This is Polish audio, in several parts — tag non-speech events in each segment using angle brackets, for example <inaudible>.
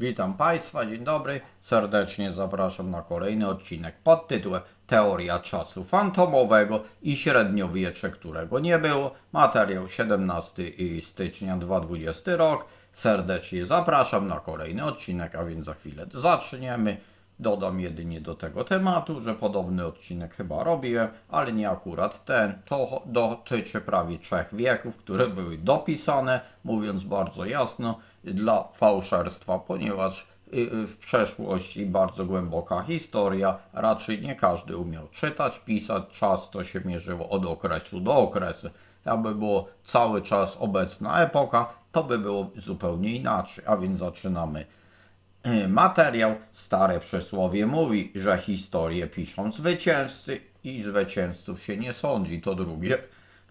Witam Państwa, dzień dobry. Serdecznie zapraszam na kolejny odcinek pod tytułem Teoria czasu fantomowego i średniowiecze, którego nie było. Materiał 17 stycznia 2020 rok. Serdecznie zapraszam na kolejny odcinek, a więc za chwilę zaczniemy. Dodam jedynie do tego tematu, że podobny odcinek chyba robiłem, ale nie akurat ten. To dotyczy prawie trzech wieków, które były dopisane, mówiąc bardzo jasno, dla fałszerstwa, ponieważ y, y, w przeszłości bardzo głęboka historia, raczej nie każdy umiał czytać, pisać, czas to się mierzyło od okresu do okresu. Jakby było cały czas obecna epoka, to by było zupełnie inaczej, a więc zaczynamy Y, materiał. Stare przysłowie mówi, że historię piszą zwycięzcy i zwycięzców się nie sądzi, to drugie.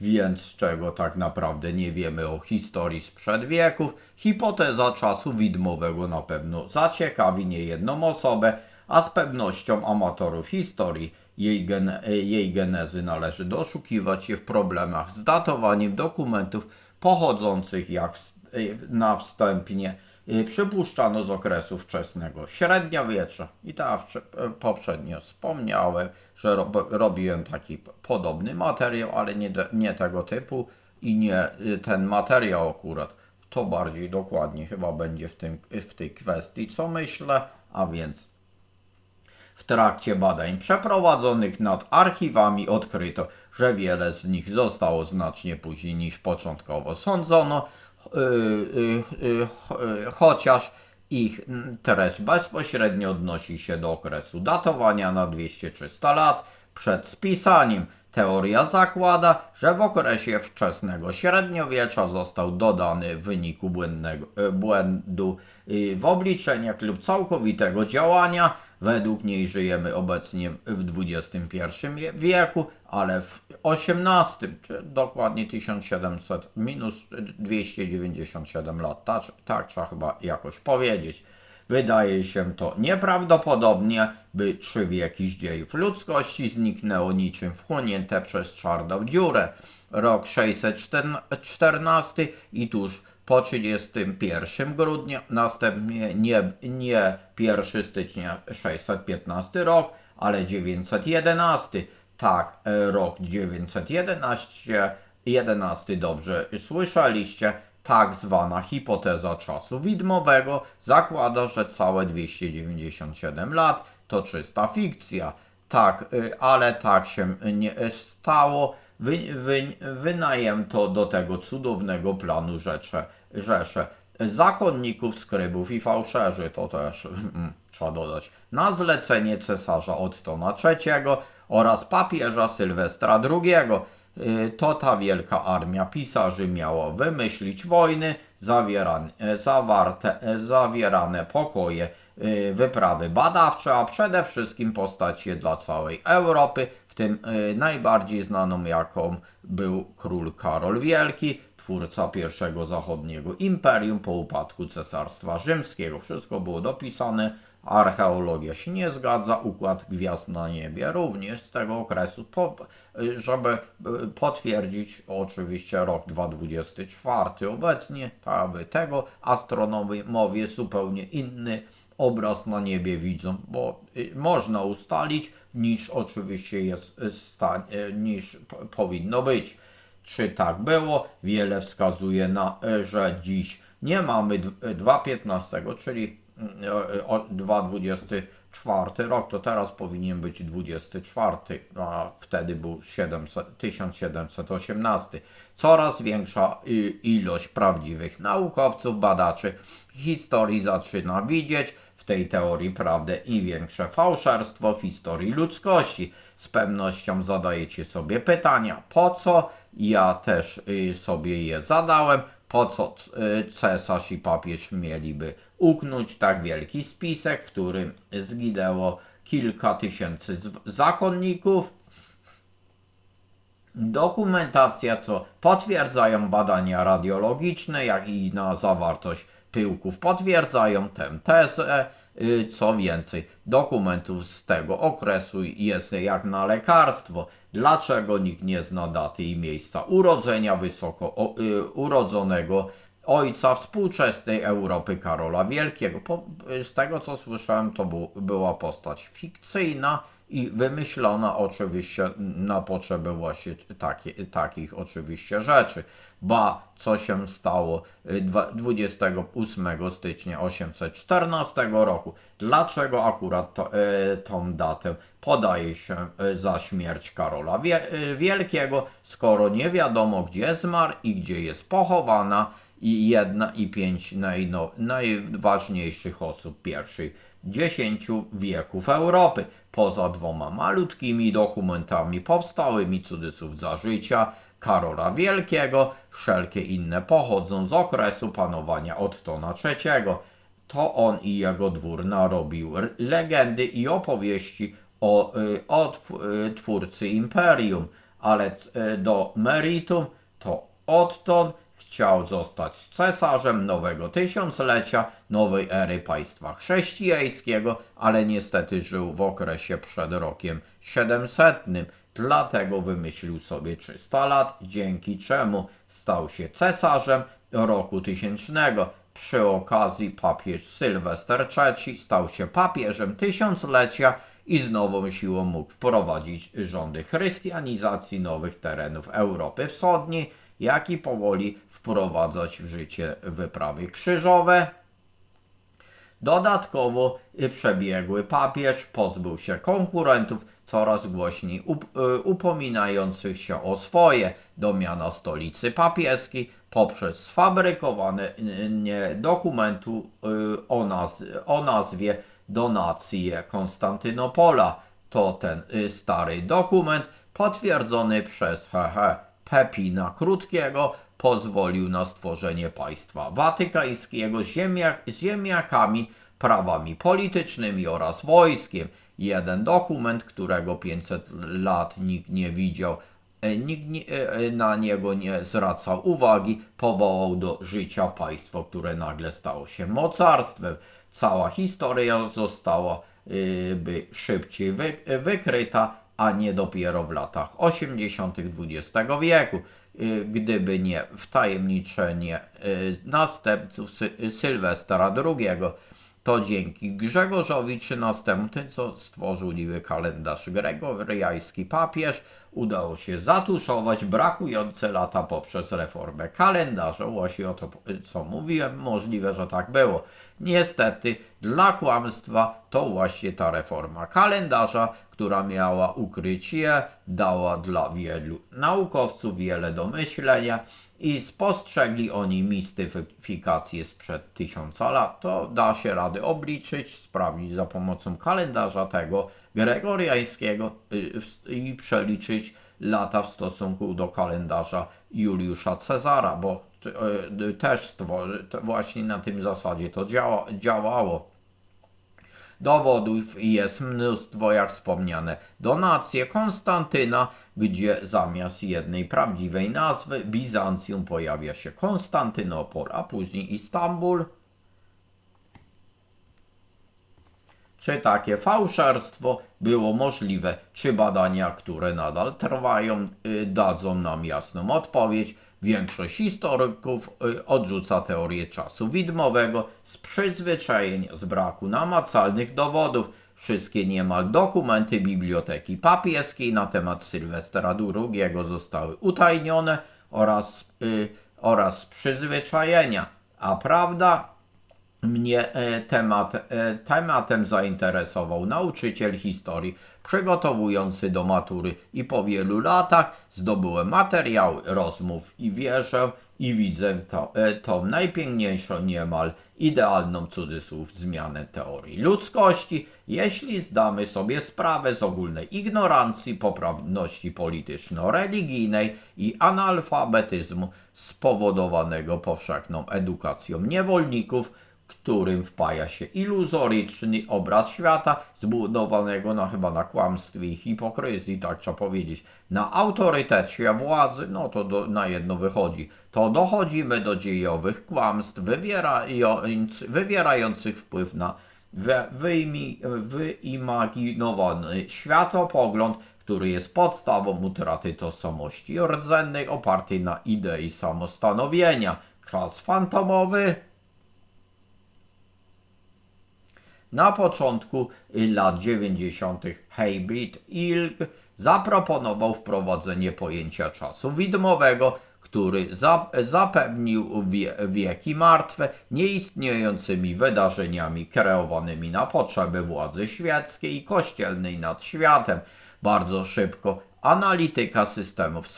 Więc czego tak naprawdę nie wiemy o historii sprzed wieków, hipoteza czasu widmowego na pewno zaciekawi niejedną osobę, a z pewnością amatorów historii jej, gene, jej genezy należy doszukiwać się w problemach z datowaniem dokumentów pochodzących jak na wstępnie przypuszczano z okresu wczesnego średniowiecza. I tak poprzednio wspomniałem, że ro- robiłem taki podobny materiał, ale nie, nie tego typu i nie y, ten materiał akurat. To bardziej dokładnie chyba będzie w, tym, w tej kwestii, co myślę, a więc w trakcie badań przeprowadzonych nad archiwami odkryto, że wiele z nich zostało znacznie później niż początkowo sądzono, chociaż ich treść bezpośrednio odnosi się do okresu datowania na 200-300 lat przed spisaniem. Teoria zakłada, że w okresie wczesnego średniowiecza został dodany w wyniku błędnego, e, błędu w obliczeniach lub całkowitego działania. Według niej żyjemy obecnie w XXI wieku, ale w XVIII, dokładnie 1700 minus 297 lat. Tak, tak trzeba chyba jakoś powiedzieć. Wydaje się to nieprawdopodobnie, by trzy wieki dziejów ludzkości zniknęło niczym wchłonięte przez czarną dziurę. Rok 614 i tuż po 31 grudnia, następnie nie, nie 1 stycznia 615 rok, ale 911. Tak, e, rok 911, 11 dobrze słyszeliście, tak zwana hipoteza czasu widmowego zakłada, że całe 297 lat to czysta fikcja. Tak, y, ale tak się nie stało. Wy, wy, wynajęto do tego cudownego planu rzecze, rzesze zakonników, skrybów i fałszerzy, to też <laughs> mm, trzeba dodać, na zlecenie cesarza Ottona III oraz papieża Sylwestra II. Y, To ta wielka armia pisarzy miała wymyślić wojny, zawierane, zawarte, zawierane pokoje, y, wyprawy badawcze, a przede wszystkim postacie dla całej Europy, w tym y, najbardziej znaną jaką był król Karol Wielki, twórca pierwszego zachodniego imperium po upadku Cesarstwa Rzymskiego. Wszystko było dopisane, archeologia się nie zgadza, układ gwiazd na niebie również z tego okresu, po, żeby y, potwierdzić oczywiście rok 2024 obecnie, aby tego astronomowie zupełnie inny obraz na niebie widzą, bo y, można ustalić niż oczywiście jest y, sta- y, niż powinno być. Czy tak było? Wiele wskazuje na, że dziś nie mamy dw- y, 2.15, czyli y, o- 2.24 rok, to teraz powinien być 24, a wtedy był 700, 1718. Coraz większa y, ilość prawdziwych naukowców, badaczy historii zaczyna widzieć w tej teorii prawdę i większe fałszerstwo w historii ludzkości. Z pewnością zadajecie sobie pytania, po co? Ja też y, sobie je zadałem. Po co y, cesarz i papież mieliby uknąć tak wielki spisek, w którym zginęło kilka tysięcy zakonników? Dokumentacja, co potwierdzają badania radiologiczne, jak i na zawartość pyłków potwierdzają tę tezę. Y, Co więcej, dokumentów z tego okresu jest jak na lekarstwo. Dlaczego nikt nie zna daty i miejsca urodzenia wysoko o, y, urodzonego ojca współczesnej Europy Karola Wielkiego. Po, z tego co słyszałem, to bu, była postać fikcyjna i wymyślona oczywiście na potrzeby właśnie takich oczywiście rzeczy. Ba, co się stało y, dwa- 28 stycznia 814 roku? Dlaczego akurat to, e, tą datę podaje się e, za śmierć Karola Wie, Wielkiego, skoro nie wiadomo gdzie zmarł i gdzie jest pochowana i jedna i pięć najważniejszych osób pierwszej dziesięciu wieków Europy, poza dwoma malutkimi dokumentami powstałymi cudzysłów za życia Karola Wielkiego, wszelkie inne pochodzą z okresu panowania Ottona III. To on i jego dwór narobił legendy i opowieści o, y, o y, twórcy imperium, ale y, do meritum to Otton chciał zostać cesarzem nowego tysiąclecia, nowej ery państwa chrześcijańskiego, ale niestety żył w okresie przed rokiem 700. Dlatego wymyślił sobie 300 lat, dzięki czemu stał się cesarzem roku tysięcznego. Przy okazji papież Sylwester III stał się papieżem tysiąclecia i z nową siłą mógł wprowadzić rządy chrystianizacji nowych terenów Europy Wschodniej, jak i powoli wprowadzać w życie wyprawy krzyżowe. Dodatkowo y, przebiegły papież pozbył się konkurentów coraz głośniej y, upominających się o swoje do miana stolicy papieskiej poprzez sfabrykowane y, dokumentu o, naz, o nazwie Donacje Konstantynopola. To ten stary dokument potwierdzony przez hehe, Pepina Krótkiego pozwolił na stworzenie państwa watykańskiego z, ziemniakami, prawami politycznymi oraz wojskiem. Jeden dokument, którego 500 lat nikt nie widział, e, nikt nie, e, na niego nie zwracał uwagi, powołał do życia państwo, które nagle stało się mocarstwem. Cała historia została y, by szybciej wy, wykryta, a nie dopiero w latach 80. XX wieku. Y, Gdyby nie wtajemniczenie y, następców Sy- Sylwestra II, to dzięki Grzegorzowi XIII, co stworzył niby kalendarz gregoriański papież, udało się zatuszować brakujące lata poprzez reformę kalendarza. Właśnie o to, co mówiłem, możliwe, że tak było. Niestety, dla kłamstwa to właśnie ta reforma kalendarza, która miała ukryć je, dała dla wielu naukowców wiele do myślenia i spostrzegli oni mistyfikację sprzed tysiąca lat. To da się rady obliczyć, sprawdzić za pomocą kalendarza tego gregoriańskiego y, i przeliczyć lata w stosunku do kalendarza Juliusza Cezara, bo t- y, też właśnie na tym zasadzie to działa, działało. Dowodów jest mnóstwo, jak wspomniane, donacje Konstantyna, gdzie zamiast jednej prawdziwej nazwy Bizancjum pojawia się Konstantynopol, a później Istanbul. Czy takie fałszerstwo było możliwe? Czy badania, które nadal trwają, y, dadzą nam jasną odpowiedź? Większość historyków y, odrzuca teorię czasu widmowego z przyzwyczajenia z braku namacalnych dowodów. Wszystkie niemal dokumenty biblioteki papieskiej na temat Sylwestra II zostały utajnione oraz, y, oraz przyzwyczajenia. A prawda mnie e, temat, e, tematem zainteresował nauczyciel historii przygotowujący do matury i po wielu latach zdobyłem materiały rozmów i wierzę i widzę to, e, tą najpiękniejszą niemal idealną cudzysłów zmianę teorii ludzkości, jeśli zdamy sobie sprawę z ogólnej ignorancji, poprawności polityczno-religijnej i analfabetyzmu spowodowanego powszechną edukacją niewolników, którym wpaja się iluzoryczny obraz świata, zbudowanego na chyba na kłamstwie i hipokryzji, tak trzeba powiedzieć, na autorytecie władzy, no to do, na jedno wychodzi. To dochodzimy do dziejowych kłamstw wywierając, wywierających wpływ na wyimaginowany światopogląd, który jest podstawą utraty tożsamości rdzennej opartej na idei samostanowienia, czas fantomowy. Na początku lat 90. Hybrid Ilg zaproponował wprowadzenie pojęcia czasu widmowego, który za, zapewnił wie, wieki martwe nieistniejącymi wydarzeniami kreowanymi na potrzeby władzy świeckiej i kościelnej nad światem. Bardzo szybko analityka systemów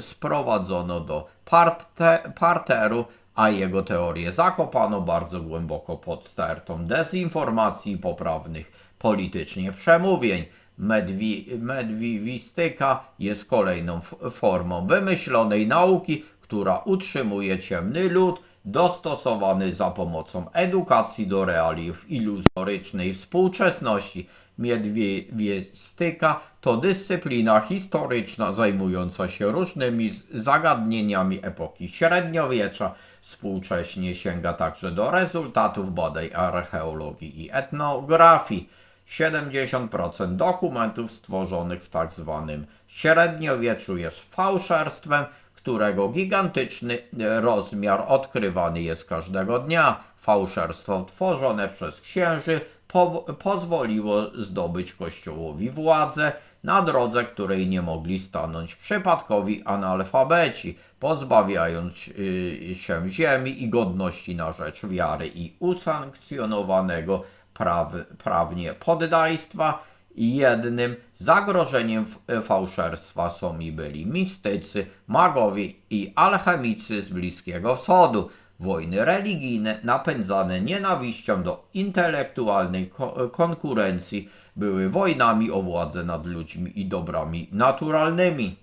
sprowadzono do parte, parteru, a jego teorie zakopano bardzo głęboko pod stertą dezinformacji poprawnych politycznie przemówień. Medwi, medwiwistyka jest kolejną formą wymyślonej nauki, która utrzymuje ciemny lud, dostosowany za pomocą edukacji do realiów iluzorycznej współczesności. Medwiwistyka to dyscyplina historyczna zajmująca się różnymi zagadnieniami epoki średniowiecza. Współcześnie sięga także do rezultatów badań archeologii i etnografii. 70% dokumentów stworzonych w tzw. średniowieczu jest fałszerstwem, którego gigantyczny rozmiar odkrywany jest każdego dnia. Fałszerstwo tworzone przez księży po pozwoliło zdobyć Kościołowi władzę na drodze, której nie mogli stanąć przypadkowi analfabeci, pozbawiając y, się ziemi i godności na rzecz wiary i usankcjonowanego praw, prawnie poddaństwa. Jednym zagrożeniem fałszerstwa są i byli mistycy, magowie i alchemicy z Bliskiego Wschodu. Wojny religijne napędzane nienawiścią do intelektualnej ko- konkurencji były wojnami o władzę nad ludźmi i dobrami naturalnymi.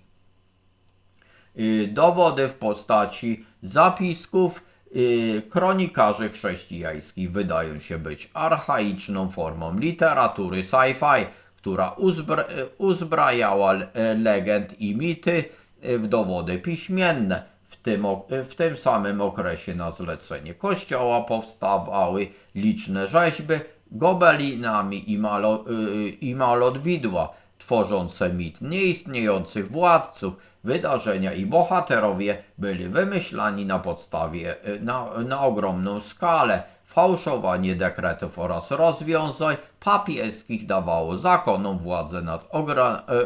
Y, dowody w postaci zapisków y, kronikarzy chrześcijańskich wydają się być archaiczną formą literatury sci-fi, która uzbra- uzbrajała le- legend i mity y, w dowody piśmienne. W tym, ok- w tym samym okresie na zlecenie kościoła powstawały liczne rzeźby gobelinami i, malo, y, i malodwidła tworzące mit nieistniejących władców, wydarzenia i bohaterowie byli wymyślani na podstawie y, na, na ogromną skalę. Fałszowanie dekretów oraz rozwiązań papieskich dawało zakonom władzę nad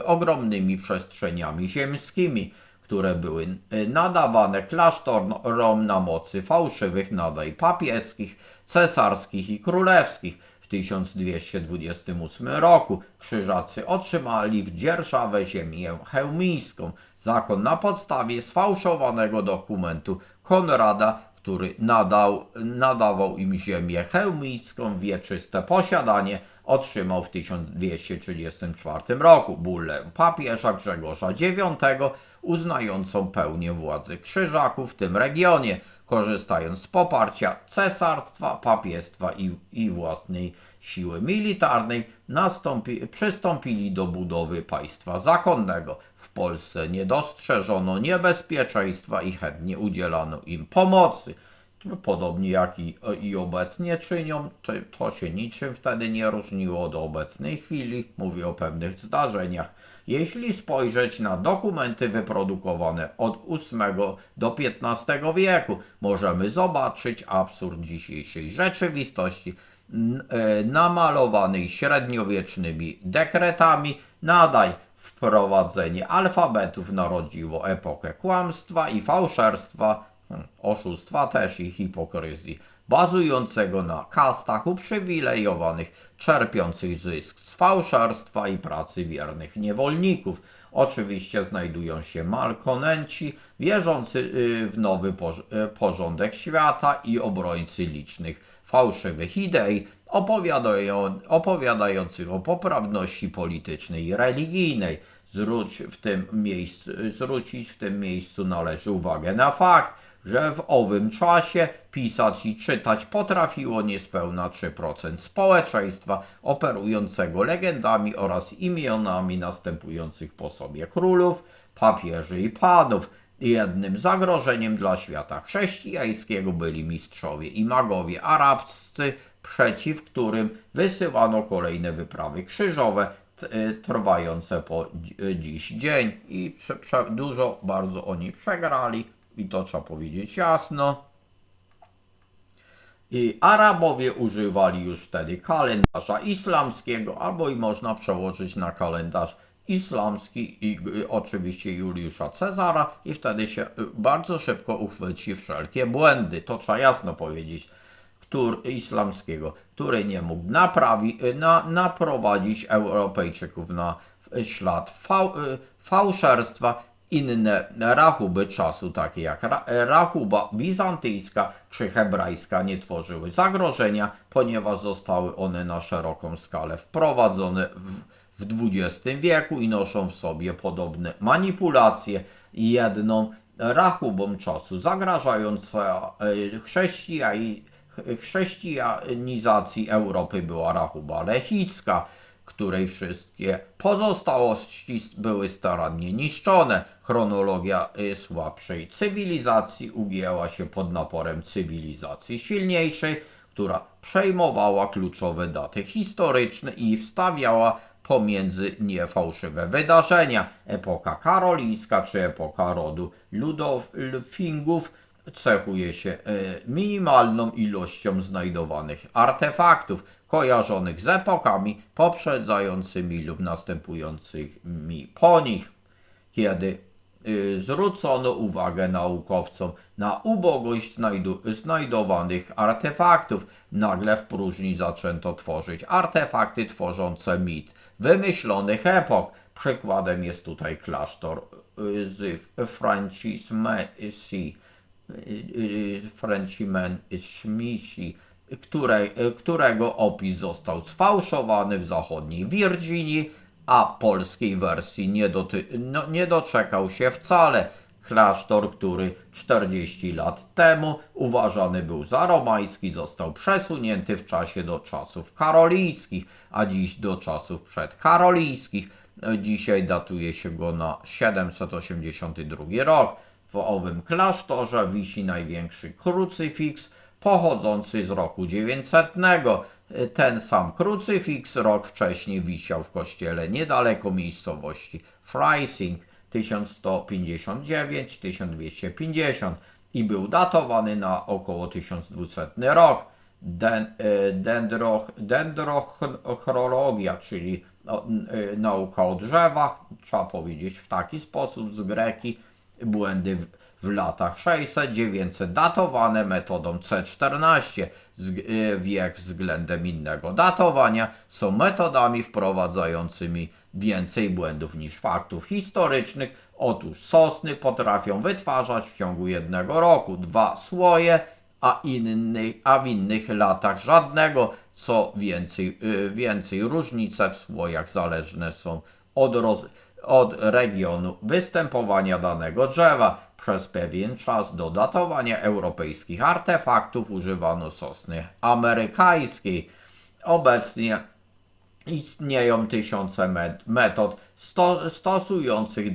ogromnymi przestrzeniami ziemskimi, które były y, nadawane klasztorom na mocy fałszywych nadań papieskich, cesarskich i królewskich. W 1228 roku krzyżacy otrzymali w dzierżawę ziemię chełmińską, zakon na podstawie sfałszowanego dokumentu Konrada, który nadał, nadawał im ziemię chełmińską wieczyste posiadanie, otrzymał w 1234 roku bullę papieża Grzegorza IX uznającą pełnię władzy krzyżaków w tym regionie, korzystając z poparcia cesarstwa, papiestwa i, i własnej siły militarnej, nastąpi, przystąpili do budowy państwa zakonnego. W Polsce nie dostrzeżono niebezpieczeństwa i chętnie udzielano im pomocy. Podobnie jak i, i obecnie czynią, to, to się niczym wtedy nie różniło do obecnej chwili. Mówię o pewnych zdarzeniach. Jeśli spojrzeć na dokumenty wyprodukowane od VIII do XV wieku, możemy zobaczyć absurd dzisiejszej rzeczywistości, e, namalowanej średniowiecznymi dekretami. Nadaj wprowadzenie alfabetów narodziło epokę kłamstwa i fałszerstwa, oszustwa też i hipokryzji, bazującego na kastach uprzywilejowanych, czerpiących zysk z fałszerstwa i pracy wiernych niewolników. Oczywiście znajdują się malkonenci, wierzący y, w nowy y, porządek świata i obrońcy licznych fałszywych idei, opowiadają, opowiadających o poprawności politycznej i religijnej. Zwróć w tym miejscu, zwrócić w tym miejscu należy uwagę na fakt, że w owym czasie pisać i czytać potrafiło niespełna 3% społeczeństwa operującego legendami oraz imionami następujących po sobie królów, papieży i panów. Jednym zagrożeniem dla świata chrześcijańskiego byli mistrzowie i magowie arabscy, przeciw którym wysyłano kolejne wyprawy krzyżowe, y, trwające po dzi- dziś dzień i dużo bardzo oni przegrali i to trzeba powiedzieć jasno. I Arabowie używali już wtedy kalendarza islamskiego, albo i można przełożyć na kalendarz islamski i y, oczywiście Juliusza Cezara i wtedy się y, bardzo szybko uchwyci wszelkie błędy. To trzeba jasno powiedzieć który, islamskiego, który nie mógł naprawi, na, naprowadzić Europejczyków na ślad fał, y, fałszerstwa. Inne rachuby czasu, takie jak ra, rachuba bizantyjska czy hebrajska, nie tworzyły zagrożenia, ponieważ zostały one na szeroką skalę wprowadzone w, w XX wieku i noszą w sobie podobne manipulacje. Jedną rachubą czasu zagrażająca e, chrześcijanizacji Europy była rachuba lechicka, której wszystkie pozostałości były starannie niszczone. Chronologia y, słabszej cywilizacji ugięła się pod naporem cywilizacji silniejszej, która przejmowała kluczowe daty historyczne i wstawiała pomiędzy niefałszywe wydarzenia. Epoka karolińska czy epoka rodu Ludolfingów cechuje się e, minimalną ilością znajdowanych artefaktów kojarzonych z epokami poprzedzającymi lub następującymi po nich. Kiedy e, zwrócono uwagę naukowcom na ubogość znajdowanych artefaktów, nagle w próżni zaczęto tworzyć artefakty tworzące mit wymyślonych epok. Przykładem jest tutaj klasztor e, z Francismesi Frenchman Śmisi, które, którego opis został sfałszowany w zachodniej Virginii, a polskiej wersji nie, doty, no, nie doczekał się wcale. Klasztor, który 40 lat temu uważany był za romański, został przesunięty w czasie do czasów karolińskich, a dziś do czasów przedkarolińskich. Dzisiaj datuje się go na 782 rok. W owym klasztorze wisi największy krucyfiks pochodzący z roku 900. Ten sam krucyfiks rok wcześniej wisiał w kościele niedaleko miejscowości Freising 1159-1250 i był datowany na około 1200 rok. Den, e, dendro, dendrochronologia, czyli e, nauka o drzewach, trzeba powiedzieć w taki sposób z greki, błędy w, latach 600-900 datowane metodą C14 z, y, wiek względem innego datowania są metodami wprowadzającymi więcej błędów niż faktów historycznych. Otóż sosny potrafią wytwarzać w ciągu jednego roku dwa słoje, a, inny, a w innych latach żadnego. Co więcej, y, więcej różnice w słojach zależne są od roz, od regionu występowania danego drzewa. Przez pewien czas do datowania europejskich artefaktów używano sosny amerykańskiej. Obecnie istnieją tysiące met metod sto stosujących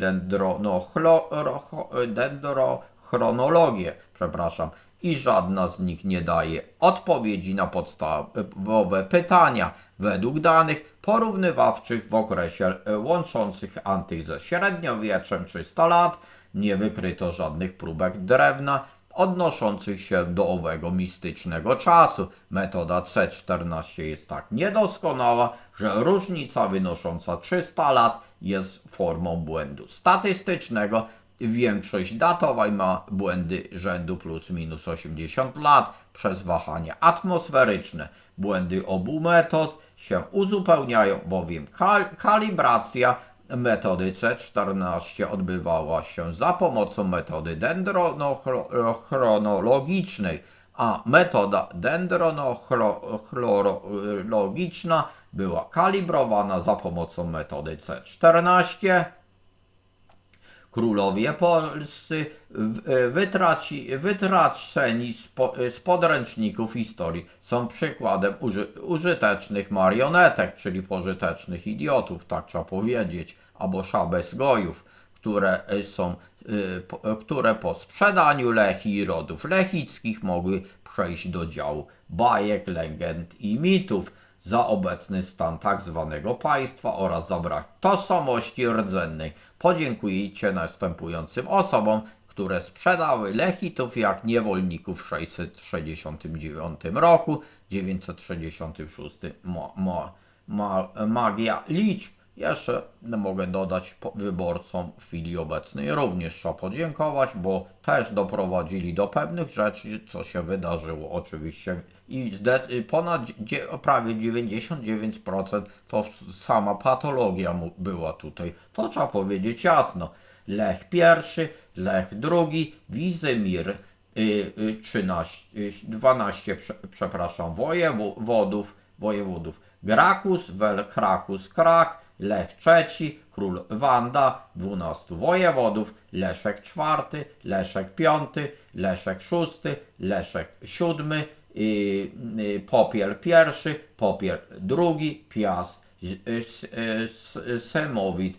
dendrochronologię, przepraszam, i żadna z nich nie daje odpowiedzi na podstawowe pytania. Według danych porównywawczych w okresie e, łączących antyk ze średniowieczem 300 lat nie wykryto żadnych próbek drewna odnoszących się do owego mistycznego czasu. Metoda C14 jest tak niedoskonała, że różnica wynosząca 300 lat jest formą błędu statystycznego, Większość datowań ma błędy rzędu plus minus 80 lat przez wahania atmosferyczne. Błędy obu metod się uzupełniają, bowiem kal kalibracja metody C14 odbywała się za pomocą metody dendronochronologicznej, a metoda dendronochronologiczna była kalibrowana za pomocą metody C14 Królowie polscy e, wytraci, wytraceni z podręczników historii. Są przykładem uży, użytecznych marionetek, czyli pożytecznych idiotów, tak trzeba powiedzieć, albo szabezgojów, które e, są, e, które po sprzedaniu Lechi i rodów lechickich mogły przejść do działu bajek, legend i mitów za obecny stan tak zwanego państwa oraz za brak tożsamości rdzennej podziękujcie następującym osobom, które sprzedały Lechitów jak niewolników w 669 roku, 966 ma, ma, ma, magia liczb. Jeszcze mogę dodać wyborcom w chwili obecnej również trzeba podziękować, bo też doprowadzili do pewnych rzeczy, co się wydarzyło oczywiście. I zde- ponad prawie 99% to sama patologia była tutaj. To trzeba powiedzieć jasno. Lech pierwszy, Lech drugi, Wizymir y, y, 13, y, 12, prze, przepraszam, wojewodów, wojewodów. Grakus, Wel, Krakus, Krak, Lech trzeci, król Wanda, 12 wojewodów, Leszek czwarty, Leszek piąty, Leszek szósty, Leszek siódmy, y, y, Popiel pierwszy, Popiel drugi, Piast, Semowit,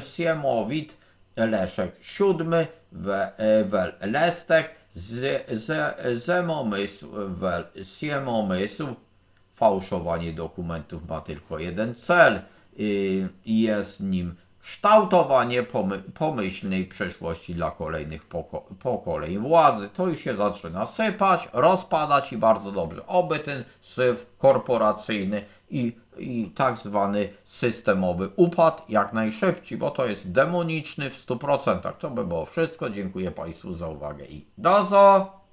Siemowit, Leszek siódmy, we, e, Wel Lestek, Zemomysł, Wel Siemomysł, fałszowanie dokumentów ma tylko jeden cel i jest nim kształtowanie pomy- pomyślnej przyszłości dla kolejnych poko- pokoleń władzy. To już się zaczyna sypać, rozpadać i bardzo dobrze. Oby ten syf korporacyjny i, i tak zwany systemowy upadł jak najszybciej, bo to jest demoniczny w 100%. To by było wszystko. Dziękuję Państwu za uwagę i do zo!